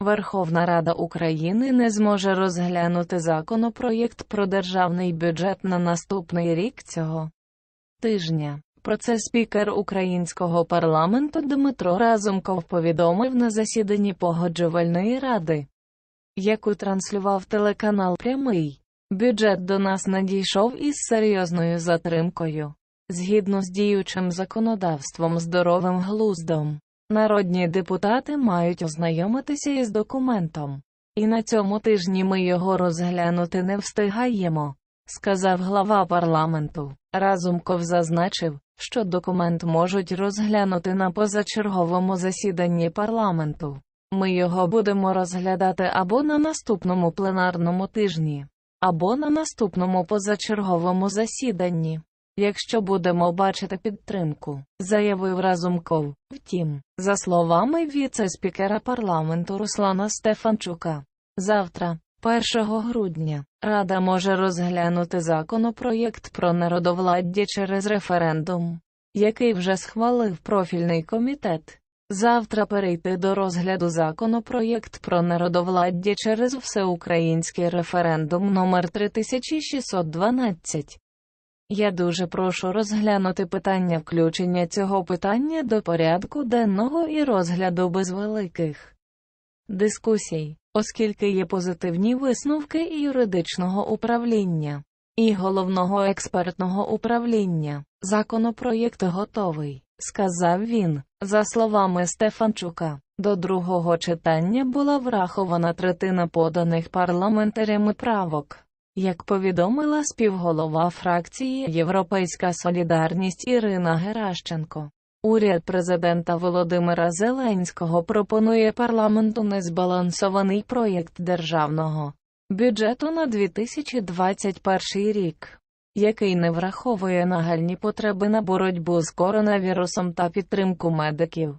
Верховна Рада України не зможе розглянути законопроєкт про державний бюджет на наступний рік цього тижня. Про це спікер українського парламенту Дмитро Разумков повідомив на засіданні погоджувальної ради, яку транслював телеканал Прямий. Бюджет до нас надійшов із серйозною затримкою. Згідно з діючим законодавством здоровим глуздом, народні депутати мають ознайомитися із документом. І на цьому тижні ми його розглянути не встигаємо, сказав глава парламенту. Разумков зазначив, що документ можуть розглянути на позачерговому засіданні парламенту. Ми його будемо розглядати або на наступному пленарному тижні, або на наступному позачерговому засіданні. Якщо будемо бачити підтримку, заявив Разумков. Втім, за словами віце-спікера парламенту Руслана Стефанчука, завтра, 1 грудня, Рада може розглянути законопроєкт про народовладдя через референдум, який вже схвалив профільний комітет. Завтра перейти до розгляду законопроєкт про народовладдя через всеукраїнський референдум номер 3612. Я дуже прошу розглянути питання включення цього питання до порядку денного і розгляду без великих дискусій, оскільки є позитивні висновки і юридичного управління, і головного експертного управління. Законопроєкт готовий, сказав він. За словами Стефанчука, до другого читання була врахована третина поданих парламентарями правок. Як повідомила співголова фракції Європейська Солідарність Ірина Геращенко, уряд президента Володимира Зеленського пропонує парламенту незбалансований проєкт державного бюджету на 2021 рік, який не враховує нагальні потреби на боротьбу з коронавірусом та підтримку медиків.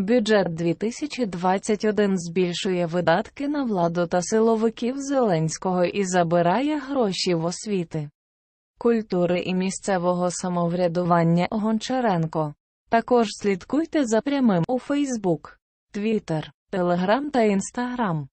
Бюджет 2021 збільшує видатки на владу та силовиків Зеленського і забирає гроші в освіти, культури і місцевого самоврядування Гончаренко. Також слідкуйте за прямим у Фейсбук, Твіттер, Телеграм та Інстаграм.